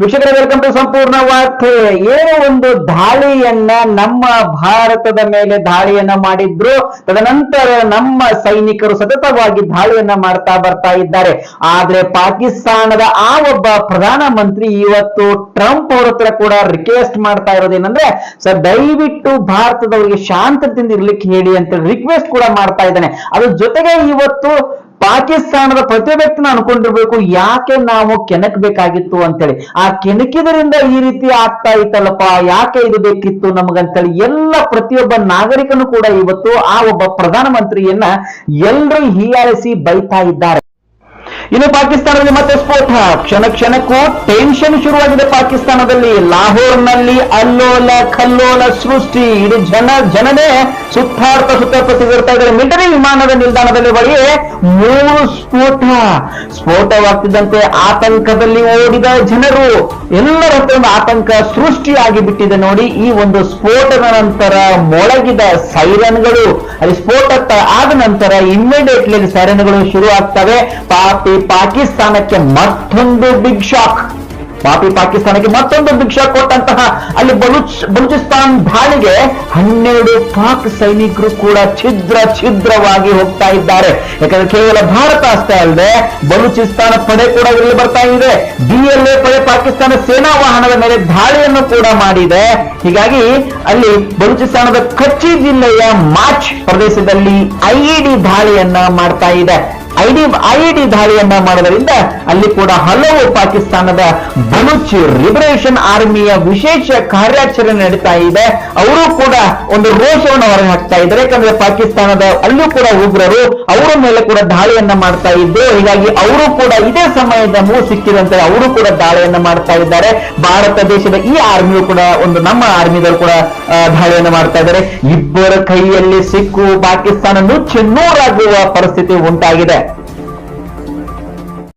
ವೀಕ್ಷಕರ welcome to ಸಂಪೂರ್ಣ ವಾರ್ತೆ. ಏನೋ ಒಂದು ದಾಳಿಯನ್ನ ನಮ್ಮ ಭಾರತದ ಮೇಲೆ ದಾಳಿಯನ್ನ ಮಾಡಿದ್ರು. ತದನಂತರ ನಮ್ಮ ಸೈನಿಕರು ಸತತವಾಗಿ ದಾಳಿಯನ್ನ ಮಾಡ್ತಾ ಬರ್ತಾ ಇದ್ದಾರೆ. ಆದ್ರೆ ಪಾಕಿಸ್ತಾನದ ಆ ಒಬ್ಬ ಪ್ರಧಾನಮಂತ್ರಿ ಇವತ್ತು ಟ್ರಂಪ್ ಅವ್ರ ಹತ್ರ ಕೂಡ ರಿಕ್ವೆಸ್ಟ್ ಮಾಡ್ತಾ ಇರೋದೇನಂದ್ರೆ ಸರ್, ದಯವಿಟ್ಟು ಭಾರತದವರಿಗೆ ಶಾಂತದಿಂದ ಇರ್ಲಿಕ್ಕೆ ಹೇಳಿ ಅಂತ ರಿಕ್ವೆಸ್ಟ್ ಕೂಡ ಮಾಡ್ತಾ ಇದ್ದಾನೆ. ಅದ್ರ ಜೊತೆಗೆ ಇವತ್ತು ಪಾಕಿಸ್ತಾನದ ಪ್ರತಿ ವ್ಯಕ್ತಿನ ಅನ್ಕೊಂಡಿರ್ಬೇಕು, ಯಾಕೆ ನಾವು ಕೆಣಕ್ಬೇಕಾಗಿತ್ತು ಅಂತೇಳಿ. ಆ ಕೆಣಕಿದರಿಂದ ಈ ರೀತಿ ಆಗ್ತಾ ಇತ್ತಲ್ಲಪ್ಪ, ಯಾಕೆ ಇದು ಬೇಕಿತ್ತು ನಮಗಂತೇಳಿ. ಎಲ್ಲ ಪ್ರತಿಯೊಬ್ಬ ನಾಗರಿಕನು ಕೂಡ ಇವತ್ತು ಆ ಒಬ್ಬ ಪ್ರಧಾನಮಂತ್ರಿಯನ್ನ ಎಲ್ಲರೂ ಹೀಯಾಳಿಸಿ ಬೈತಾ ಇದ್ದಾರೆ. ಇನ್ನು ಪಾಕಿಸ್ತಾನದಲ್ಲಿ ಮತ್ತೆ ಸ್ಫೋಟ. ಕ್ಷಣ ಕ್ಷಣಕ್ಕೂ ಟೆನ್ಷನ್ ಶುರುವಾಗಿದೆ ಪಾಕಿಸ್ತಾನದಲ್ಲಿ. ಲಾಹೋರ್ನಲ್ಲಿ ಅಲ್ಲೋಲ ಕಲ್ಲೋಲ ಸೃಷ್ಟಿ. ಇಡೀ ಜನ, ಜನನೇ ಸುತ್ತಾರ್ಥ ಸುತ್ತಾಡ್ತಾ ಸಿಗುತ್ತಾ ಇದ್ದಾರೆ. ಮಿಲಿಟರಿ ವಿಮಾನದ ನಿಲ್ದಾಣದಲ್ಲಿ ಬಳಿ ಮೂರು ಸ್ಫೋಟ. ಸ್ಫೋಟವಾಗ್ತಿದ್ದಂತೆ ಆತಂಕದಲ್ಲಿ ಓಡಿದ ಜನರು. ಎಲ್ಲರ ಹತ್ರ ಒಂದು ಆತಂಕ ಸೃಷ್ಟಿಯಾಗಿ ಬಿಟ್ಟಿದೆ ನೋಡಿ. ಈ ಒಂದು ಸ್ಫೋಟದ ನಂತರ ಮೊಳಗಿದ ಸೈರನ್ಗಳು. ಅಲ್ಲಿ ಸ್ಫೋಟ ಆದ ನಂತರ ಇಮ್ಮಿಡಿಯೇಟ್ಲಿ ಸೈರನ್ಗಳು ಶುರು ಆಗ್ತವೆ ಪಾಪಿ ಪಾಕಿಸ್ತಾನಕ್ಕೆ ಮತ್ತೊಂದು ಬಿಗ್ ಶಾಕ್ ಪಾಪಿ ಪಾಕಿಸ್ತಾನಕ್ಕೆ ಮತ್ತೊಂದು ಬಿಗ್ ಶಾಕ್ ಕೊಟ್ಟಂತಹ ಅಲ್ಲಿ ಬಲೂಚ್, ಬಲೂಚಿಸ್ತಾನ್ ದಾಳಿಗೆ ಹನ್ನೆರಡು ಪಾಕ್ ಸೈನಿಕರು ಕೂಡ ಛಿದ್ರ ಛಿದ್ರವಾಗಿ ಹೋಗ್ತಾ ಇದ್ದಾರೆ. ಯಾಕಂದ್ರೆ ಕೇವಲ ಭಾರತ ಅಷ್ಟೇ ಅಲ್ಲದೆ ಬಲೂಚಿಸ್ತಾನ ಪಡೆ ಕೂಡ ಇಲ್ಲಿ ಬರ್ತಾ ಇದೆ. ಡಿಎಲ್ಎ ಪಡೆ ಪಾಕಿಸ್ತಾನ ಸೇನಾ ವಾಹನದ ಮೇಲೆ ದಾಳಿಯನ್ನು ಕೂಡ ಮಾಡಿದೆ. ಹೀಗಾಗಿ ಅಲ್ಲಿ ಬಲೂಚಿಸ್ತಾನದ ಕಚ್ಚಿ ಜಿಲ್ಲೆಯ ಮಾಚ್ ಪ್ರದೇಶದಲ್ಲಿ ಐಇಡಿ ದಾಳಿಯನ್ನ ಮಾಡ್ತಾ ಇದೆ. ಐಡಿ ಐಇಡಿ ದಾಳಿಯನ್ನ ಮಾಡೋದರಿಂದ ಅಲ್ಲಿ ಕೂಡ ಹಲವು ಪಾಕಿಸ್ತಾನದ ಬಲೂಚ್ ಲಿಬರೇಷನ್ ಆರ್ಮಿಯ ವಿಶೇಷ ಕಾರ್ಯಾಚರಣೆ ನಡೀತಾ ಇದೆ. ಅವರು ಕೂಡ ಒಂದು ರೋಷವನ್ನು ಹೊರ ಹಾಕ್ತಾ ಇದ್ದಾರೆ. ಯಾಕಂದ್ರೆ ಪಾಕಿಸ್ತಾನದ ಅಲ್ಲೂ ಕೂಡ ಉಗ್ರರು ಅವರ ಮೇಲೆ ಕೂಡ ದಾಳಿಯನ್ನ ಮಾಡ್ತಾ ಇದ್ದು, ಹೀಗಾಗಿ ಅವರು ಕೂಡ ಇದೇ ಸಮಯದ ಮೂ ಸಿಕ್ಕಿದಂತೆ ಅವರು ಕೂಡ ದಾಳಿಯನ್ನ ಮಾಡ್ತಾ ಇದ್ದಾರೆ. ಭಾರತ ದೇಶದ ಈ ಆರ್ಮಿಯು ಕೂಡ ಒಂದು ನಮ್ಮ ಆರ್ಮಿಗಳು ಕೂಡ ದಾಳಿಯನ್ನ ಮಾಡ್ತಾ ಇದ್ದಾರೆ. ಇಬ್ಬರ ಕೈಯಲ್ಲಿ ಸಿಕ್ಕು ಪಾಕಿಸ್ತಾನ ನುಚ್ಚು ನೂರಾಗುವ ಪರಿಸ್ಥಿತಿ ಉಂಟಾಗಿದೆ.